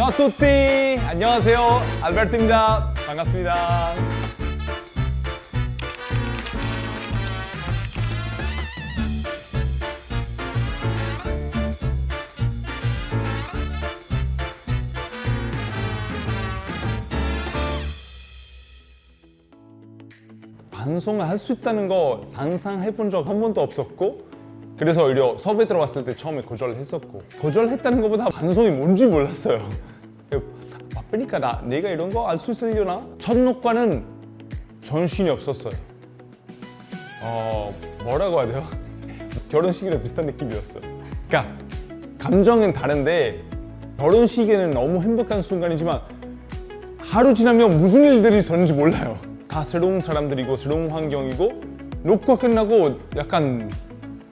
Ciao! 안녕하세요. 알베르토입니다. 반갑습니다. 방송을 할 수 있다는 거 상상해 본 적 한 번도 없었고 그래서 오히려 섭외 들어왔을 때 처음에 거절을 했었고 거절했다는 것보다 방송이 뭔지 몰랐어요 바쁘니까 나 내가 이런 거 알 수 있으려나? 첫 녹화는 전신이 없었어요 어 뭐라고 해야 돼요? 결혼식이랑 비슷한 느낌이었어요 그러니까 감정은 다른데 결혼식에는 너무 행복한 순간이지만 하루 지나면 무슨 일들이 있었는지 몰라요. 다 새로운 사람들이고 새로운 환경이고 녹화 끝나고 약간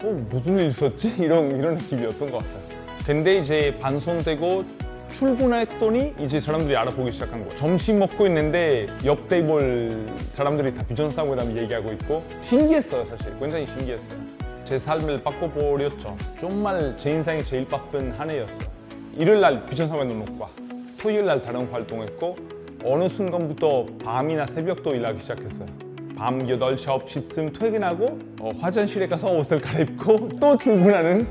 어, 무슨 일 있었지? 이런 이런 느낌이었던 것 같아요. 근데 이제 방송되고 출근했더니 이제 사람들이 알아보기 시작한 거. 점심 먹고 있는데 옆 테이블 사람들이 다 비전 싸고 그다음에 얘기하고 있고 신기했어요 사실. 굉장히 신기했어요. 제 삶을 바꿔버렸죠. 정말 제 인생이 제일 바쁜 한 해였어요. 일요일 날 비전 사회는 녹화, 토요일 날 다른 활동했고 어느 순간부터 밤이나 새벽도 일하기 시작했어요. 밤 8시, 9시쯤 퇴근하고 어, 화장실에 가서 옷을 갈아입고 또 출근하는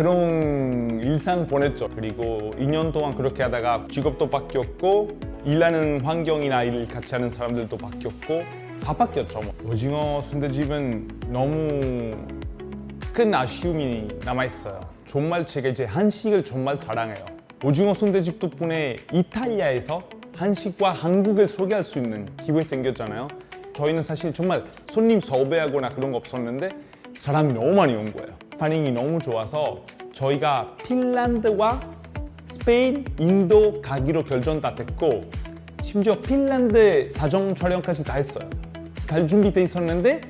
그런 일상 보냈죠. 그리고 2년 동안 그렇게 하다가 직업도 바뀌었고 일하는 환경이나 일을 같이 하는 사람들도 바뀌었고 다 바뀌었죠. 뭐. 오징어 순대집은 너무 큰 아쉬움이 남아있어요. 정말 제가 이제 한식을 정말 사랑해요. 오징어 순대집 덕분에 이탈리아에서 한식과 한국을 소개할 수 있는 기회 생겼잖아요. 저희는 사실 정말 손님 섭외하거나 그런 거 없었는데 사람이 너무 많이 온 거예요. 반응이 너무 좋아서 저희가 핀란드와 스페인, 인도 가기로 결정 다 됐고 심지어 핀란드 사정 촬영까지 다 했어요. 갈 준비돼 있었는데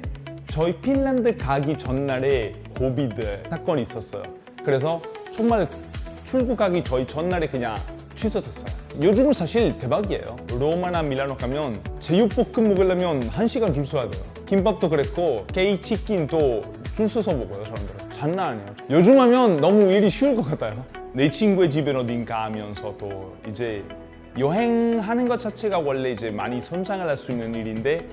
저희 핀란드 가기 전날에 고비드 사건이 있었어요. 그래서 정말 출국하기 저희 전날에 그냥 취소됐어요. 요즘은 사실 대박이에요. 로마나 밀라노 가면 제육볶음 먹으려면 한 시간 줄 서야 돼요. 김밥도 그랬고 게이 치킨도 줄 서서 먹어요 사람들은. 장난 아니에요. 요즘 하면 너무 일이 쉬울 것 같아요. 내 친구의 집에 어딘가 하면서도 이제 여행하는 것 자체가 원래 이제 많이 성장을 할 수 있는 일인데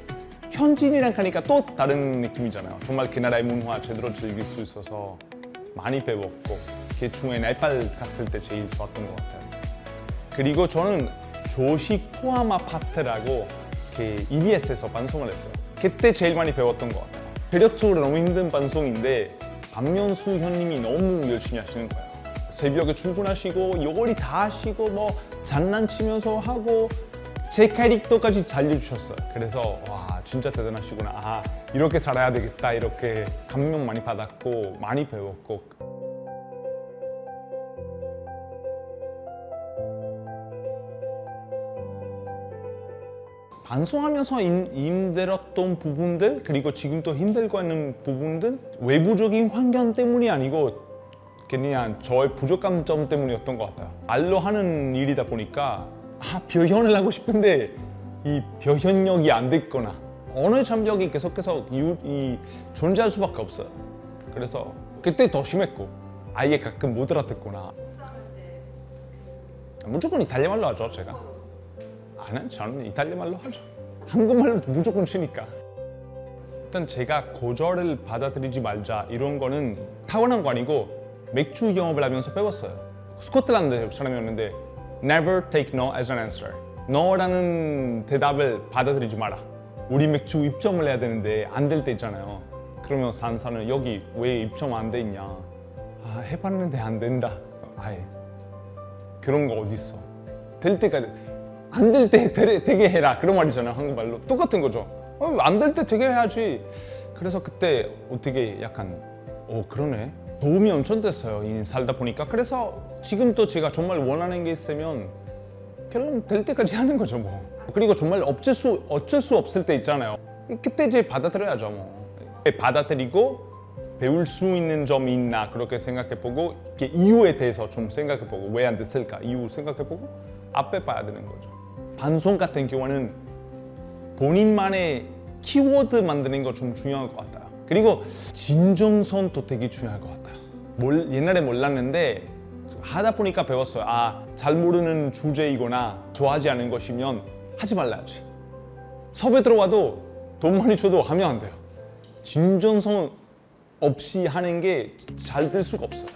현지인이랑 가니까 또 다른 느낌이잖아요. 정말 그 나라의 문화 제대로 즐길 수 있어서 많이 배웠고 그 중에 네팔 갔을 때 제일 좋았던 것 같아요. 그리고 저는 조식 포함 아파트라고 그 EBS에서 방송을 했어요. 그때 제일 많이 배웠던 것 같아요. 체력적으로 너무 힘든 방송인데 박명수 형님이 너무 열심히 하시는 거예요. 새벽에 출근하시고 요리 다 하시고 뭐 장난치면서 하고 제 캐릭터까지 살려주셨어요. 그래서 와 진짜 대단하시구나. 아 이렇게 살아야 되겠다. 이렇게 감명 많이 받았고 많이 배웠고 방송하면서 임- 힘들었던 부분들 그리고 지금도 힘들고 있는 부분들 외부적인 환경 때문이 아니고 그냥 저의 부족한 점 때문이었던 것 같아요. 말로 하는 일이다 보니까 아 표현을 하고 싶은데 이 표현력이 안 됐거나 언어 장벽이 계속해서 이, 이 존재할 수밖에 없어요. 그래서 그때 더 심했고 아예 가끔 못 알아듣거나 무조건 이탈리아 말로 하죠 제가. 아니 저는 이탈리아 말로 하죠. 한국말로 무조건 치니까. 일단 제가 거절을 받아들이지 말자 이런 거는 타고난 거 아니고 맥주 영업을 하면서 배웠어요. 스코틀랜드 사람이었는데 never take no as an answer. no라는 대답을 받아들이지 마라. 우리 맥주 입점을 해야 되는데 안 될 때 있잖아요. 그러면 산사는 여기 왜 입점 안 돼 있냐? 아 해봤는데 안 된다. 아예 그런 거 어디 있어? 될 때까지 안 될 때 되게 해라 그런 말이잖아요 한국말로 똑같은 거죠. 어, 안될 때 되게 해야지. 그래서 그때 어떻게 약간 어 그러네 도움이 엄청 됐어요 이 살다 보니까 그래서 지금도 제가 정말 원하는 게 있으면 결론 될 때까지 하는 거죠 뭐. 그리고 정말 어쩔 수 어쩔 수 없을 때 있잖아요. 그때 이제 받아들여야죠 뭐. 받아들이고 배울 수 있는 점이 있나 그렇게 생각해보고 이게 이유에 대해서 좀 생각해보고 왜 안 됐을까 이유 생각해보고 앞에 봐야 되는 거죠. 방송 같은 경우는 본인만의 키워드 만드는 거 좀 중요할 것 같아요. 그리고 진정성도 되게 중요할 것 같아요. 몰- 옛날에 몰랐는데 하다 보니까 배웠어요. 아, 잘 모르는 주제이거나 좋아하지 않은 것이면 하지 말라야지. 섭외 들어와도 돈 많이 줘도 하면 안 돼요. 진전성 없이 하는 게 잘 될 수가 없어요.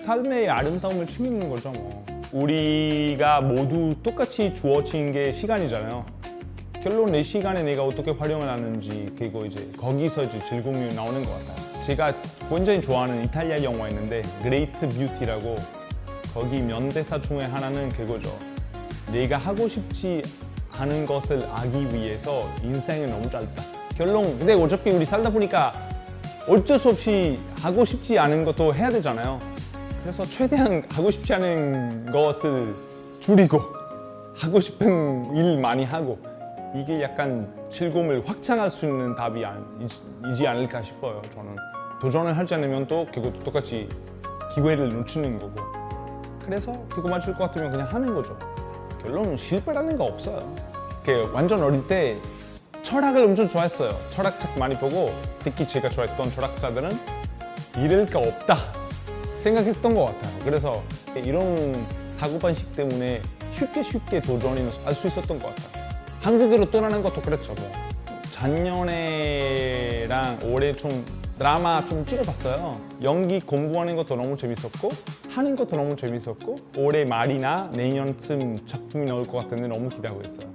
삶의 아름다움을 챙기는 거죠 뭐. 우리가 모두 똑같이 주어진 게 시간이잖아요. 결론 내 시간에 내가 어떻게 활용을 하는지 그리고 이제 거기서 이제 즐거움이 나오는 것 같아요. 제가 굉장히 좋아하는 이탈리아 영화 있는데 그레이트 뷰티라고 거기 면대사 중에 하나는 그거죠. 내가 하고 싶지 않은 것을 하기 위해서 인생은 너무 짧다. 결론 근데 어차피 우리 살다 보니까 어쩔 수 없이 하고 싶지 않은 것도 해야 되잖아요. 그래서 최대한 하고 싶지 않은 것을 줄이고 하고 싶은 일 많이 하고 이게 약간 즐거움을 확장할 수 있는 답이 아니지 않을까 싶어요. 저는 도전을 하지 않으면 또 그것도 똑같이 기회를 놓치는 거고 그래서 그거 맞을 것 같으면 그냥 하는 거죠. 결론은 실패라는 거 없어요. 그 완전 어릴 때 철학을 엄청 좋아했어요. 철학책 많이 보고 특히 제가 좋아했던 철학자들은 잃을 게 없다 생각했던 것 같아요. 그래서 이런 사고방식 때문에 쉽게 쉽게 도전을 할 수 있었던 것 같아요. 한국으로 떠나는 것도 그랬죠. 뭐. 작년에랑 올해 좀 드라마 좀 찍어봤어요. 연기 공부하는 것도 너무 재밌었고 하는 것도 너무 재밌었고 올해 말이나 내년쯤 작품이 나올 것 같은데 너무 기대하고 있어요.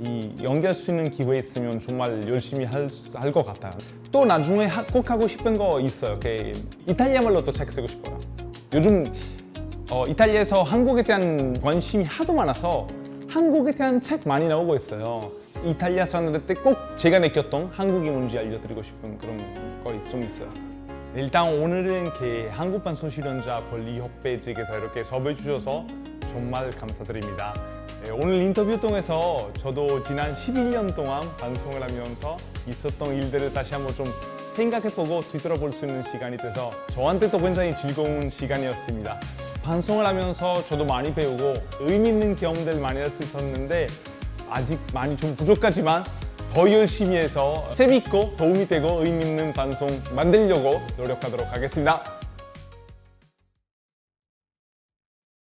이 연기할 수 있는 기회 있으면 정말 열심히 할 것 같아요. 또 나중에 하- 꼭 하고 싶은 거 있어요. 그 이탈리아 말로 또책 쓰고 싶어요. 요즘 어, 이탈리아에서 한국에 대한 관심이 하도 많아서 한국에 대한 책 많이 나오고 있어요. 이탈리아 사람들한테 꼭 제가 느꼈던 한국이 뭔지 알려드리고 싶은 그런 거 좀 있어요. 일단 오늘은 그 한국판 소실현자 권리협회 측에서 이렇게 섭외해 주셔서 정말 감사드립니다. 네, 오늘 인터뷰 통해서 저도 지난 11년 동안 방송을 하면서 있었던 일들을 다시 한번 좀 생각해보고 뒤돌아볼 수 있는 시간이 돼서 저한테도 굉장히 즐거운 시간이었습니다. 방송을 하면서 저도 많이 배우고 의미 있는 경험들 많이 할 수 있었는데 아직 많이 좀 부족하지만 더 열심히 해서 재밌고 도움이 되고 의미 있는 방송 만들려고 노력하도록 하겠습니다.